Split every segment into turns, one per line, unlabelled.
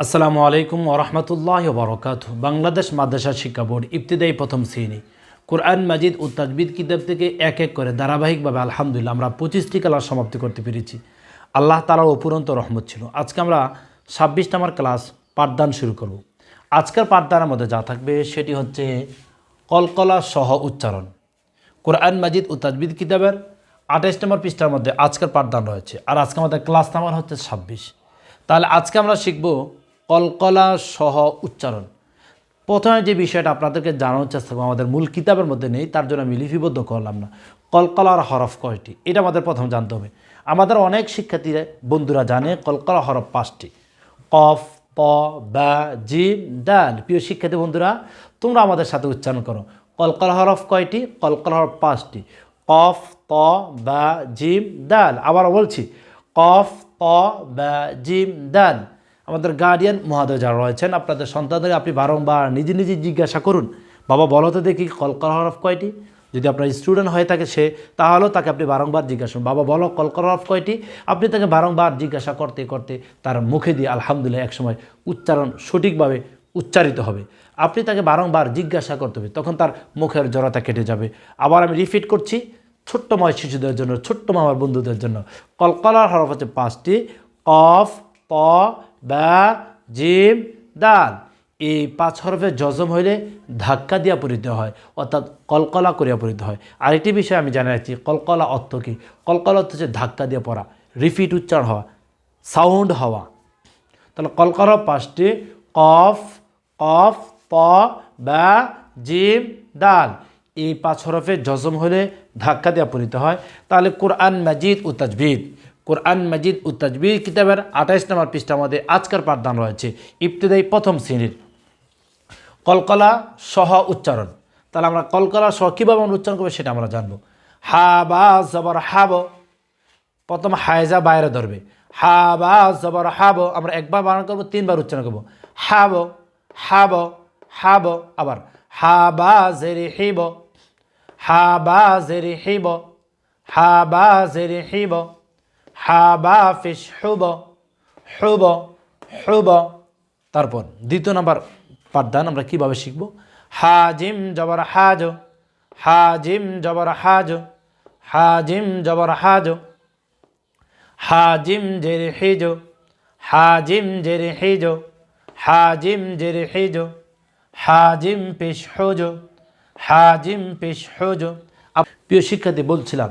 আসসালামু আলাইকুম ওরহমতুল্লাহ বরকাত বাংলাদেশ মাদ্রাসা শিক্ষা বোর্ড ইবতিদায়ী প্রথম শ্রেণি। কোরআন মাজিদ ও তাজবিদ কিতাব থেকে এক এক করে ধারাবাহিকভাবে আলহামদুলিল্লাহ আমরা পঁচিশটি ক্লাস সমাপ্তি করতে পেরেছি। আল্লাহ তালার অপুরন্ত রহমত ছিল। আজকে আমরা ছাব্বিশ নম্বর ক্লাস পাঠদান শুরু করব। আজকের পাঠদানের মধ্যে যা থাকবে সেটি হচ্ছে কলকলা সহ উচ্চারণ। কোরআন মাজিদ ও তাজবিদ কিতাবের আঠাইশ নম্বর পৃষ্ঠার মধ্যে আজকের পাঠদান রয়েছে। আর আজকে আমাদের ক্লাস নাম্বার হচ্ছে ছাব্বিশ। তাহলে আজকে আমরা শিখব কলকলা সহ উচ্চারণ। প্রথমে যে বিষয়টা আপনাদেরকে জানানোর চেষ্টা করব, আমাদের মূল কিতাবের মধ্যে নেই, তার জন্য আমি লিপিবদ্ধ করলাম না। কলকলার হরফ কয়টি? এটা আমাদের প্রথম জানতে হবে। আমাদের অনেক শিক্ষার্থীরা, বন্ধুরা জানে কলকলা হরফ পাঁচটি। কফ, প, বা, জিম, ডাল। প্রিয় শিক্ষার্থী বন্ধুরা, তোমরা আমাদের সাথে উচ্চারণ করো। কলকলা হরফ কয়টি? কলকলা হরফ পাঁচটি। কফ, ত, বা, জিম, ডাল। আবার বলছি, কফ, ত, বা, জিম, ডাল। আমাদের গার্ডিয়ান মহাদয় যারা রয়েছেন, আপনাদের সন্তানদের আপনি বারংবার নিজে নিজে জিজ্ঞাসা করুন। বাবা বলো তো দেখি কলকলা হরফ কয়টি? যদি আপনার স্টুডেন্ট হয়ে থাকে সে, তাহলেও তাকে আপনি বারংবার জিজ্ঞাসা করুন। বাবা, বলো কলকলা হরফ কয়টি? আপনি তাকে বারংবার জিজ্ঞাসা করতে করতে তার মুখে দিয়ে আলহামদুলিল্লাহ একসময় উচ্চারণ সঠিকভাবে উচ্চারিত হবে। আপনি তাকে বারংবার জিজ্ঞাসা করতে হবে, তখন তার মুখের জড়তা কেটে যাবে। আবার আমি রিপিট করছি ছোট্টময় শিশুদের জন্য, ছোট্ট মামার বন্ধুদের জন্য। কলকলার হরফ হচ্ছে পাঁচটি, কফ প বা জিম দাল এই পাঁচ হরফে জজম হইলে ধাক্কা দিয়া পরিত হয়, অর্থাৎ কলকলা করিয়া পরিত হয়। আরেকটি বিষয় আমি জানা যাচ্ছি কলকলা অর্থ কী? কলকলা অর্থ হচ্ছে ধাক্কা দিয়ে পড়া, রিপিট উচ্চারণ হওয়া, সাউন্ড হওয়া। তাহলে কলকলা পাঁচটি কফ কফ, প, বা জিম দাল এই পাঁচ হরফে জজম হলে ধাক্কা দেওয়া পরিত হয়। তাহলে কোরআন মাজিদ ও তাজবিদ। কোরআন মাজিদ ও তাজবিদ কিতাবের আঠাইশ নম্বর পৃষ্ঠার মধ্যে আজকের পাঠদান রয়েছে। ইবতদায়ী প্রথম শ্রেণির। কলকলা সহ উচ্চারণ। তাহলে আমরা কলকলা সহ কীভাবে আমরা উচ্চারণ করব সেটা আমরা জানব। হা, বা, জবর হাব প্রথম হায়জা বাইরে ধরবে। হা, বা, জবর হাব আমরা একবার বারণ করব, তিনবার উচ্চারণ করব। হাব হাব হাব আবার। হা, বা, জেরে হিব হা, বা, জেরে হিব হা, বা, জেরে হিব হা বা ফিস হুব হুব হুব তারপর দ্বিতীয় নাম্বার পাঠদান আমরা কীভাবে শিখব? হাজিম জবর হাজ, হাজিম জবর হাজ, হাজিম জবর হাজ। হাজিম জেরে হিজ, হাজিম জেরে হিজ, হাজিম জেরে হিজ। হাজিম পেশ হোজ, হাজিম পেশ হোজ। প্রিয় শিক্ষার্থী, বলছিলাম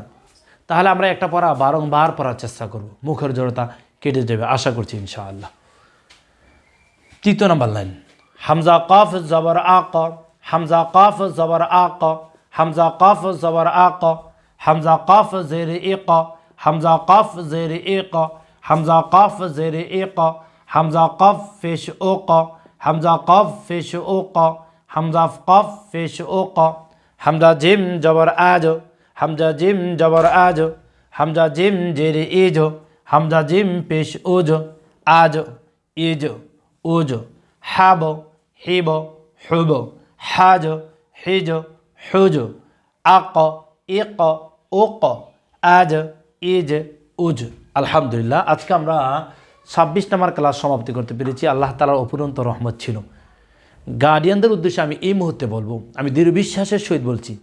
তাহলে আমরা একটা পড়া বারংবার পড়ার চেষ্টা করব। মুখের জড়তা কেটে যাবে, আশা করছি ইনশাআল্লাহ। তৃতীয় নম্বর লাইন। হামজা কফ জবর আক, হামজা কফ জবর আক, হামজা কফ জবর আক, হামজা কফ জের ইক হামজা কফ জের ইক হামজা কফ জের ইক হামজা কফ ফেশ ওক, হামজা কফ ফেশ ওক, হামজা কফ ফেশ ওক, হামজা জিম জবর আজ হামজা জিম জবর আজ, হামজা জিম জের ইজ, হামজা জিম পেশ ওজ আজ, ইজ ওজ হাব, হিব, হুব, হাজ, হিজ, হুজ, আক, ইক ওক আজ, ইজ, উজ। আলহামদুলিল্লাহ, আজকে আমরা ছাব্বিশ নম্বর ক্লাস সমাপ্তি করতে পেরেছি। আল্লাহ তালার অপুরন্ত রহমত ছিল। গার্ডিয়ানদের উদ্দেশ্যে আমি এই মুহূর্তে বলব, আমি দৃঢ় বিশ্বাসের সহিত বলছি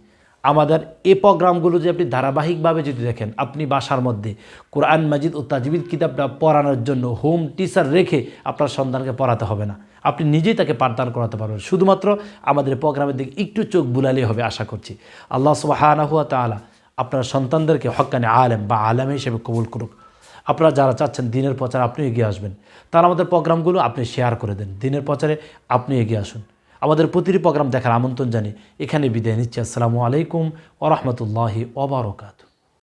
আমাদের এ প্রোগ্রামগুলো যে আপনি ধারাবাহিকভাবে যদি দেখেন, আপনি বাসার মধ্যে কোরআন মাজিদ ও তাজবিদ কিতাবটা পড়ানোর জন্য হোম টিচার রেখে আপনার সন্তানকে পড়াতে হবে না। আপনি নিজেই তাকে পাঠদান করাতে পারবেন। শুধুমাত্র আমাদের প্রোগ্রামের দিকে একটু চোখ বুলালেই হবে আশা করছি। আল্লাহ সুবাহানাহুয়া তালা আপনার সন্তানদেরকে হক্কানে আলেম বা আলেম হিসেবে কবুল করুক। আপনারা যারা চাচ্ছেন দিনের প্রচার আপনি এগিয়ে আসবেন। তারা আমাদের প্রোগ্রামগুলো আপনি শেয়ার করে দেন। দিনের প্রচারে আপনি এগিয়ে আসুন। আমাদের প্রতিটি প্রোগ্রাম দেখার আমন্ত্রণ জানি এখানে বিদায় নিচ্ছি। আসসালামু আলাইকুম ওরহমতুল্লাহি ওবরকাতু